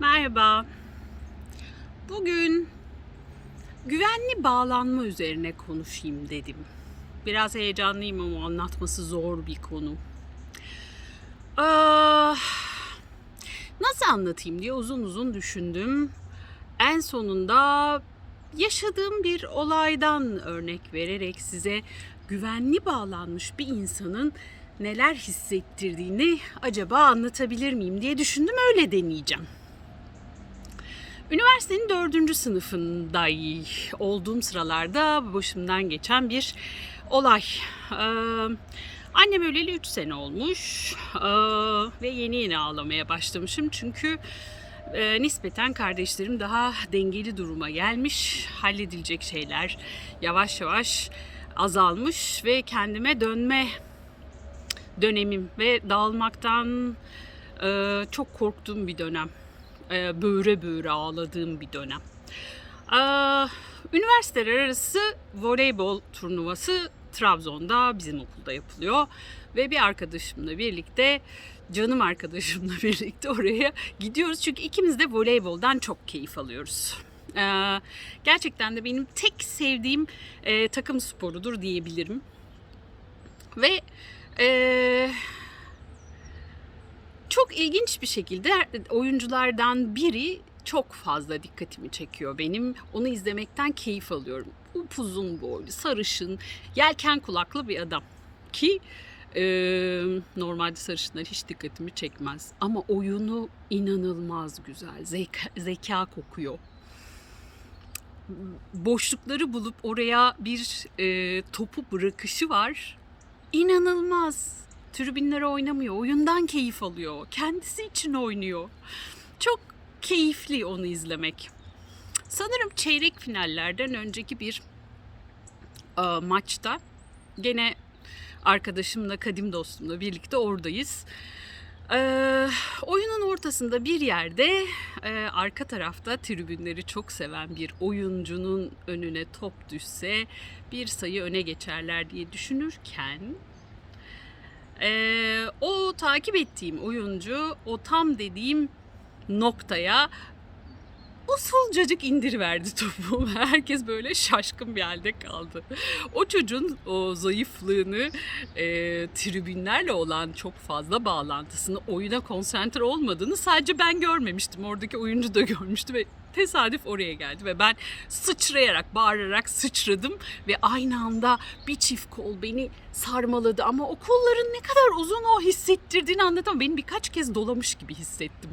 Merhaba. Bugün güvenli bağlanma üzerine konuşayım dedim. Biraz heyecanlıyım ama anlatması zor bir konu. Ah, nasıl anlatayım diye uzun uzun düşündüm. En sonunda yaşadığım bir olaydan örnek vererek size güvenli bağlanmış bir insanın neler hissettirdiğini acaba anlatabilir miyim diye düşündüm öyle deneyeceğim. Üniversitenin dördüncü sınıfında olduğum sıralarda başımdan geçen bir olay. Ee, annem öleli 3 sene olmuş ee, ve yeni yeni ağlamaya başlamışım çünkü e, nispeten kardeşlerim daha dengeli duruma gelmiş, halledilecek şeyler yavaş yavaş azalmış ve kendime dönme dönemim ve dağılmaktan e, çok korktuğum bir dönem. E, böğre böğre ağladığım bir dönem. E, üniversiteler arası voleybol turnuvası Trabzon'da bizim okulda yapılıyor. Ve bir arkadaşımla birlikte, canım arkadaşımla birlikte oraya gidiyoruz. Çünkü ikimiz de voleyboldan çok keyif alıyoruz. E, gerçekten de benim tek sevdiğim e, takım sporudur diyebilirim. Ve ee, çok ilginç bir şekilde oyunculardan biri çok fazla dikkatimi çekiyor benim. Onu izlemekten keyif alıyorum. Upuzun boylu, sarışın, yelken kulaklı bir adam. Ki e, normalde sarışınlar hiç dikkatimi çekmez. Ama oyunu inanılmaz güzel. Zeka, zeka kokuyor boşlukları bulup oraya bir e, topu bırakışı var inanılmaz. Tribünlere oynamıyor. Oyundan keyif alıyor. Kendisi için oynuyor. Çok keyifli onu izlemek. Sanırım çeyrek finallerden önceki bir e, maçta gene arkadaşımla, kadim dostumla birlikte oradayız. Ee, oyunun ortasında bir yerde e, arka tarafta tribünleri çok seven bir oyuncunun önüne top düşse bir sayı öne geçerler diye düşünürken e, o takip ettiğim oyuncu o tam dediğim noktaya usulcacık indiriverdi topu. Herkes böyle şaşkın bir halde kaldı. O çocuğun o zayıflığını, e, tribünlerle olan çok fazla bağlantısını, oyuna konsantre olmadığını sadece ben görmemiştim. Oradaki oyuncu da görmüştü ve tesadüf oraya geldi ve ben sıçrayarak, bağırarak sıçradım ve aynı anda bir çift kol beni sarmaladı ama o kolların ne kadar uzun o hissettirdiğini anlatamam. Beni birkaç kez dolamış gibi hissettim.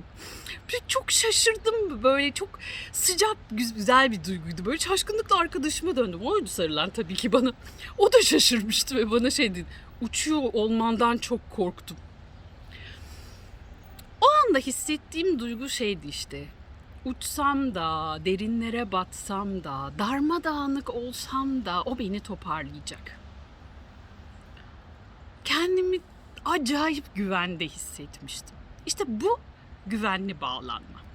Çok şaşırdım böyle çok sıcak güzel bir duyguydu. Böyle şaşkınlıkla arkadaşıma döndüm. Oydu sarılan tabii ki bana. O da şaşırmıştı ve bana şey dedi. Uçuyor olmandan çok korktum. O anda hissettiğim duygu şeydi işte uçsam da, derinlere batsam da, darmadağınık olsam da o beni toparlayacak. Kendimi acayip güvende hissetmiştim. İşte bu güvenli bağlanma.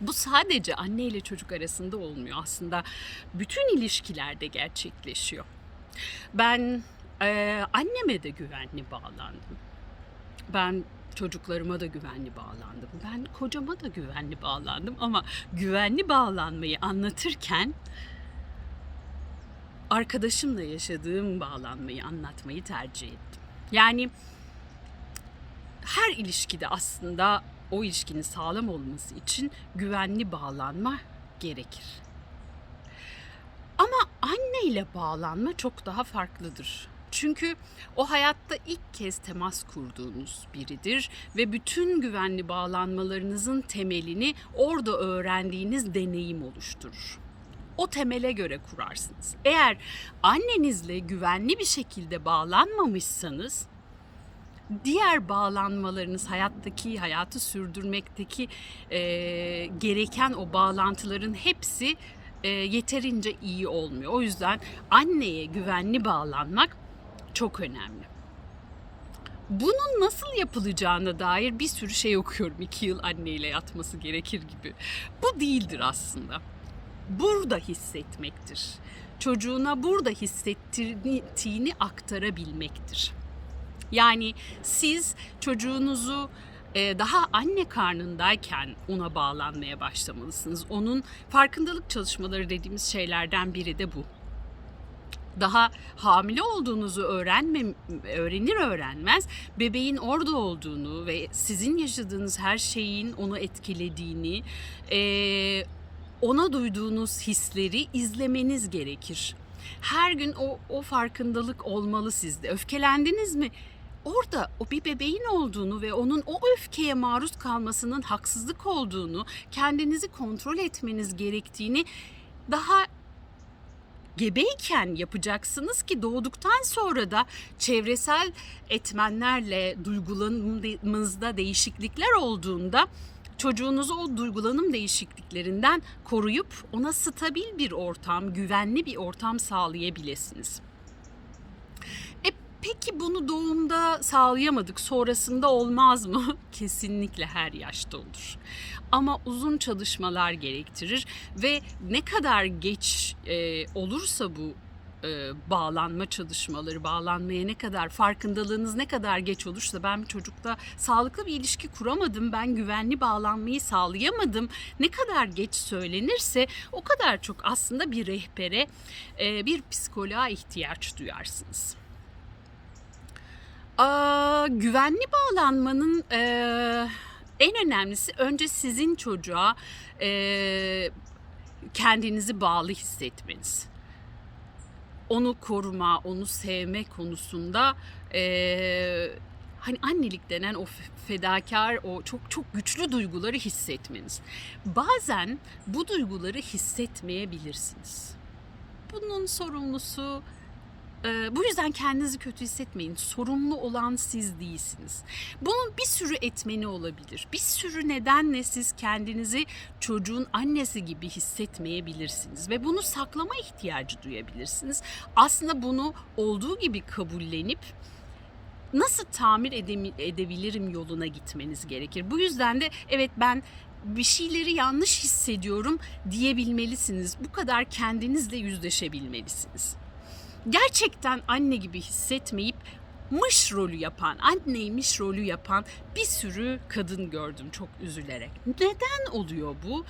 Bu sadece anne ile çocuk arasında olmuyor. Aslında bütün ilişkilerde gerçekleşiyor. Ben e, anneme de güvenli bağlandım. Ben çocuklarıma da güvenli bağlandım. Ben kocama da güvenli bağlandım ama güvenli bağlanmayı anlatırken arkadaşımla yaşadığım bağlanmayı anlatmayı tercih ettim. Yani her ilişkide aslında o ilişkinin sağlam olması için güvenli bağlanma gerekir. Ama anne ile bağlanma çok daha farklıdır. Çünkü o hayatta ilk kez temas kurduğunuz biridir ve bütün güvenli bağlanmalarınızın temelini orada öğrendiğiniz deneyim oluşturur. O temele göre kurarsınız. Eğer annenizle güvenli bir şekilde bağlanmamışsanız diğer bağlanmalarınız hayattaki hayatı sürdürmekteki e, gereken o bağlantıların hepsi e, yeterince iyi olmuyor. O yüzden anneye güvenli bağlanmak çok önemli. Bunun nasıl yapılacağına dair bir sürü şey okuyorum. İki yıl anneyle yatması gerekir gibi. Bu değildir aslında. Burada hissetmektir. Çocuğuna burada hissettiğini aktarabilmektir. Yani siz çocuğunuzu e, daha anne karnındayken ona bağlanmaya başlamalısınız. Onun farkındalık çalışmaları dediğimiz şeylerden biri de bu daha hamile olduğunuzu öğrenme, öğrenir öğrenmez bebeğin orada olduğunu ve sizin yaşadığınız her şeyin onu etkilediğini, eee, ona duyduğunuz hisleri izlemeniz gerekir. Her gün o, o farkındalık olmalı sizde. Öfkelendiniz mi? Orada o bir bebeğin olduğunu ve onun o öfkeye maruz kalmasının haksızlık olduğunu, kendinizi kontrol etmeniz gerektiğini daha gebeyken yapacaksınız ki doğduktan sonra da çevresel etmenlerle duygularımızda değişiklikler olduğunda çocuğunuzu o duygulanım değişikliklerinden koruyup ona stabil bir ortam, güvenli bir ortam sağlayabilirsiniz. Peki bunu doğumda sağlayamadık, sonrasında olmaz mı? Kesinlikle her yaşta olur. Ama uzun çalışmalar gerektirir ve ne kadar geç e, olursa bu e, bağlanma çalışmaları, bağlanmaya ne kadar farkındalığınız ne kadar geç olursa ben bir çocukla sağlıklı bir ilişki kuramadım, ben güvenli bağlanmayı sağlayamadım. Ne kadar geç söylenirse o kadar çok aslında bir rehbere, e, bir psikoloğa ihtiyaç duyarsınız. Güvenli bağlanmanın e, en önemlisi önce sizin çocuğa e, kendinizi bağlı hissetmeniz. Onu koruma, onu sevme konusunda e, hani annelik denen o fedakar, o çok çok güçlü duyguları hissetmeniz. Bazen bu duyguları hissetmeyebilirsiniz. Bunun sorumlusu ee, bu yüzden kendinizi kötü hissetmeyin. Sorumlu olan siz değilsiniz. Bunun bir sürü etmeni olabilir. Bir sürü nedenle siz kendinizi çocuğun annesi gibi hissetmeyebilirsiniz ve bunu saklama ihtiyacı duyabilirsiniz. Aslında bunu olduğu gibi kabullenip nasıl tamir edebilirim yoluna gitmeniz gerekir. Bu yüzden de evet ben bir şeyleri yanlış hissediyorum diyebilmelisiniz. Bu kadar kendinizle yüzleşebilmelisiniz gerçekten anne gibi hissetmeyip mış rolü yapan, anneymiş rolü yapan bir sürü kadın gördüm çok üzülerek. Neden oluyor bu?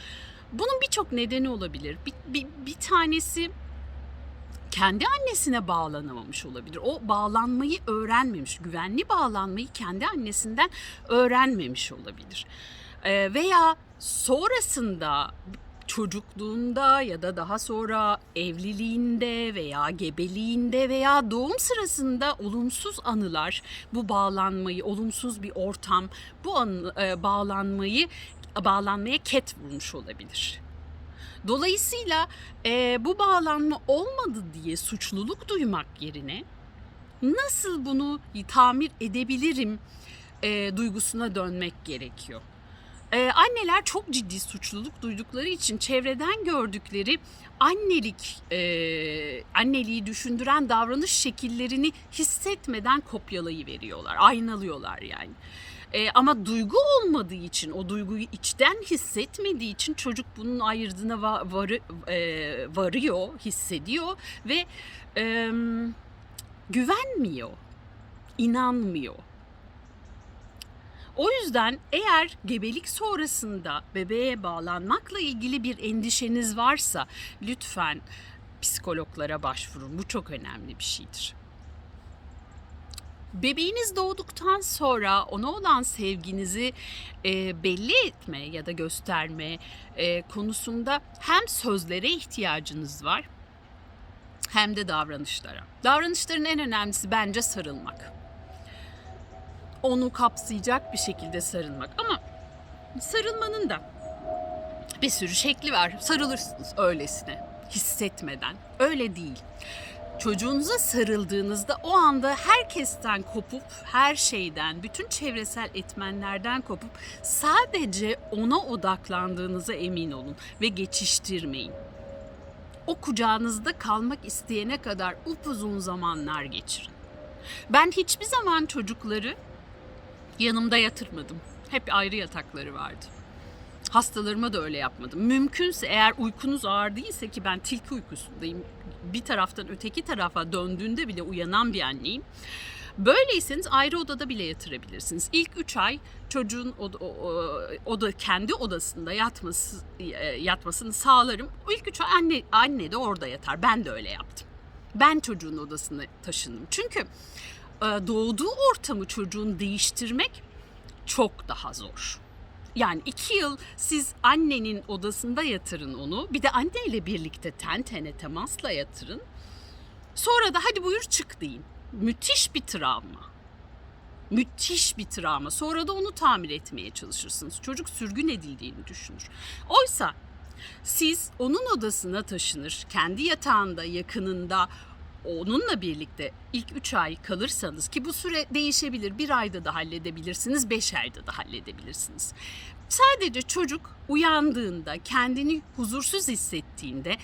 Bunun birçok nedeni olabilir. Bir, bir, bir tanesi kendi annesine bağlanamamış olabilir. O bağlanmayı öğrenmemiş, güvenli bağlanmayı kendi annesinden öğrenmemiş olabilir. Ee, veya sonrasında çocukluğunda ya da daha sonra evliliğinde veya gebeliğinde veya doğum sırasında olumsuz anılar bu bağlanmayı, olumsuz bir ortam bu anı, e, bağlanmayı bağlanmaya ket vurmuş olabilir. Dolayısıyla e, bu bağlanma olmadı diye suçluluk duymak yerine nasıl bunu tamir edebilirim e, duygusuna dönmek gerekiyor. Ee, anneler çok ciddi suçluluk duydukları için çevreden gördükleri annelik, e, anneliği düşündüren davranış şekillerini hissetmeden kopyalayı veriyorlar, aynalıyorlar yani. E, ama duygu olmadığı için, o duyguyu içten hissetmediği için çocuk bunun ayırdığına va- varı, e, varıyor, hissediyor ve e, güvenmiyor, inanmıyor. O yüzden eğer gebelik sonrasında bebeğe bağlanmakla ilgili bir endişeniz varsa lütfen psikologlara başvurun. Bu çok önemli bir şeydir. Bebeğiniz doğduktan sonra ona olan sevginizi e, belli etme ya da gösterme e, konusunda hem sözlere ihtiyacınız var hem de davranışlara. Davranışların en önemlisi bence sarılmak onu kapsayacak bir şekilde sarılmak. Ama sarılmanın da bir sürü şekli var. Sarılırsınız öylesine hissetmeden. Öyle değil. Çocuğunuza sarıldığınızda o anda herkesten kopup, her şeyden, bütün çevresel etmenlerden kopup sadece ona odaklandığınıza emin olun ve geçiştirmeyin. O kucağınızda kalmak isteyene kadar upuzun zamanlar geçirin. Ben hiçbir zaman çocukları yanımda yatırmadım. Hep ayrı yatakları vardı. Hastalarıma da öyle yapmadım. Mümkünse eğer uykunuz ağır değilse ki ben tilki uykusundayım. Bir taraftan öteki tarafa döndüğünde bile uyanan bir anneyim. Böyleyseniz ayrı odada bile yatırabilirsiniz. İlk 3 ay çocuğun oda, oda kendi odasında yatması e, yatmasını sağlarım. İlk 3 ay anne anne de orada yatar. Ben de öyle yaptım. Ben çocuğun odasına taşındım. Çünkü doğduğu ortamı çocuğun değiştirmek çok daha zor. Yani iki yıl siz annenin odasında yatırın onu. Bir de anneyle birlikte ten tene temasla yatırın. Sonra da hadi buyur çık deyin. Müthiş bir travma. Müthiş bir travma. Sonra da onu tamir etmeye çalışırsınız. Çocuk sürgün edildiğini düşünür. Oysa siz onun odasına taşınır, kendi yatağında, yakınında onunla birlikte ilk 3 ay kalırsanız ki bu süre değişebilir. Bir ayda da halledebilirsiniz, 5 ayda da halledebilirsiniz. Sadece çocuk uyandığında, kendini huzursuz hissettiğinde,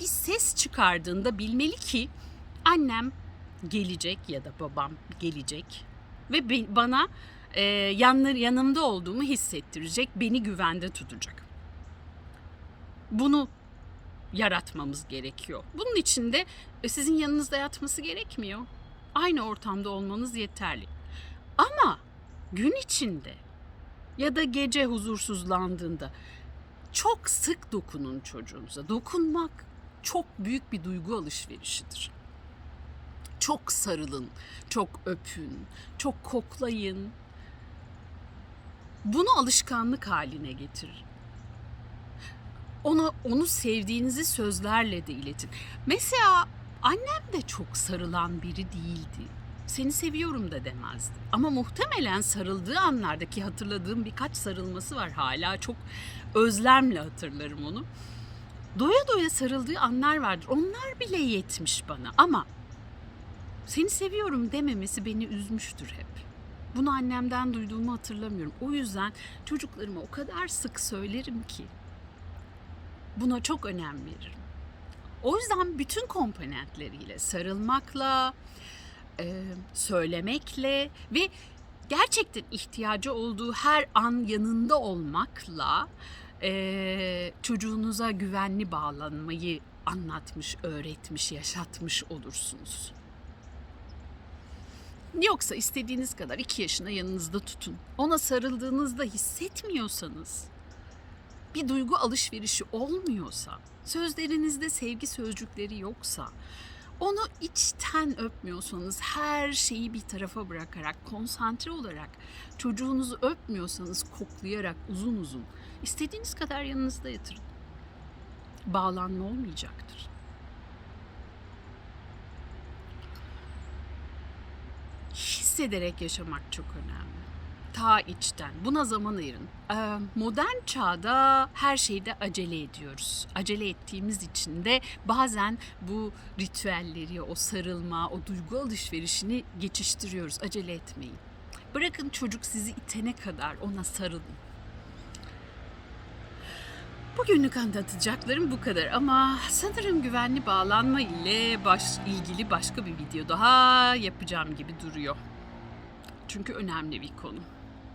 bir ses çıkardığında bilmeli ki annem gelecek ya da babam gelecek ve bana e, yanları yanımda olduğumu hissettirecek, beni güvende tutacak. Bunu yaratmamız gerekiyor. Bunun için de e, sizin yanınızda yatması gerekmiyor. Aynı ortamda olmanız yeterli. Ama gün içinde ya da gece huzursuzlandığında çok sık dokunun çocuğunuza. Dokunmak çok büyük bir duygu alışverişidir. Çok sarılın, çok öpün, çok koklayın. Bunu alışkanlık haline getirir. Ona onu sevdiğinizi sözlerle de iletin. Mesela annem de çok sarılan biri değildi. Seni seviyorum da demezdi. Ama muhtemelen sarıldığı anlardaki hatırladığım birkaç sarılması var hala. Çok özlemle hatırlarım onu. Doya doya sarıldığı anlar vardır. Onlar bile yetmiş bana ama seni seviyorum dememesi beni üzmüştür hep. Bunu annemden duyduğumu hatırlamıyorum. O yüzden çocuklarıma o kadar sık söylerim ki buna çok önem veririm. O yüzden bütün komponentleriyle sarılmakla, e, söylemekle ve gerçekten ihtiyacı olduğu her an yanında olmakla e, çocuğunuza güvenli bağlanmayı anlatmış, öğretmiş, yaşatmış olursunuz. Yoksa istediğiniz kadar iki yaşına yanınızda tutun. Ona sarıldığınızda hissetmiyorsanız, bir duygu alışverişi olmuyorsa, sözlerinizde sevgi sözcükleri yoksa, onu içten öpmüyorsanız, her şeyi bir tarafa bırakarak, konsantre olarak, çocuğunuzu öpmüyorsanız koklayarak uzun uzun, istediğiniz kadar yanınızda yatırın. Bağlanma olmayacaktır. hissederek yaşamak çok önemli. Ta içten. Buna zaman ayırın. Ee, modern çağda her şeyde acele ediyoruz. Acele ettiğimiz için de bazen bu ritüelleri, o sarılma, o duygu alışverişini geçiştiriyoruz. Acele etmeyin. Bırakın çocuk sizi itene kadar ona sarılın. Bugünlük anlatacaklarım bu kadar ama sanırım güvenli bağlanma ile baş, ilgili başka bir video daha yapacağım gibi duruyor. Çünkü önemli bir konu.